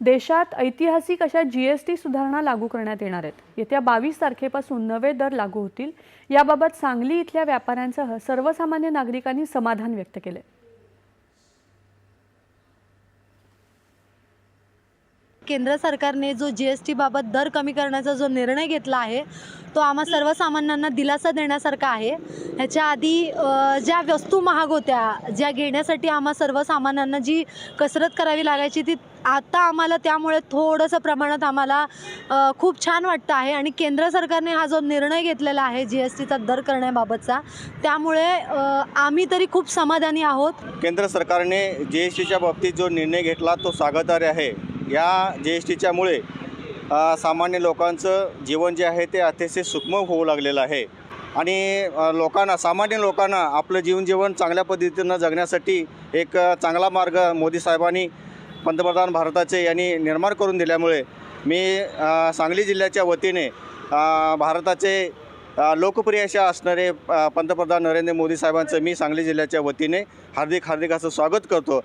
देशात ऐतिहासिक अशा जी एस टी सुधारणा लागू करण्यात येणार आहेत. येत्या बावीस तारखेपासून नवे दर लागू होतील. याबाबत सांगली इथल्या व्यापाऱ्यांसह सर्वसामान्य नागरिकांनी समाधान व्यक्त केले. केंद्र सरकारने जो जी एस टीबाबत दर कमी करण्याचा जो निर्णय घेतला आहे तो आम्हा सर्वसामान्यांना दिलासा देण्यासारखा आहे. ह्याच्या आधी ज्या वस्तू महाग होत्या ज्या घेण्यासाठी आम्हा सर्वसामान्यांना जी कसरत करावी लागायची ती आता आम्हाला त्यामुळे थोडंसं प्रमाणात आम्हाला खूप छान वाटतं आहे. आणि केंद्र सरकारने हा जो निर्णय घेतलेला आहे जी एस टीचा दर करण्याबाबतचा त्यामुळे आम्ही तरी खूप समाधानी आहोत. केंद्र सरकारने जी एस टीच्या बाबतीत जो निर्णय घेतला तो स्वागतार्ह आहे. या जी एस टीच्यामुळे सामान्य लोकांचं जीवन जे आहे ते अतिशय सुक्ष्म होऊ लागलेलं आहे. आणि लोकांना सामान्य लोकांना आपलं जीवनजीवन चांगल्या पद्धतीनं जगण्यासाठी एक चांगला मार्ग मोदी साहेबांनी पंतप्रधान भारताचे यांनी निर्माण करून दिल्यामुळे मी सांगली जिल्ह्याच्या वतीने भारताचे लोकप्रिय अशा असणारे पंतप्रधान नरेंद्र मोदी साहेबांचं मी सांगली जिल्ह्याच्या वतीने हार्दिक हार्दिक असं स्वागत करतो.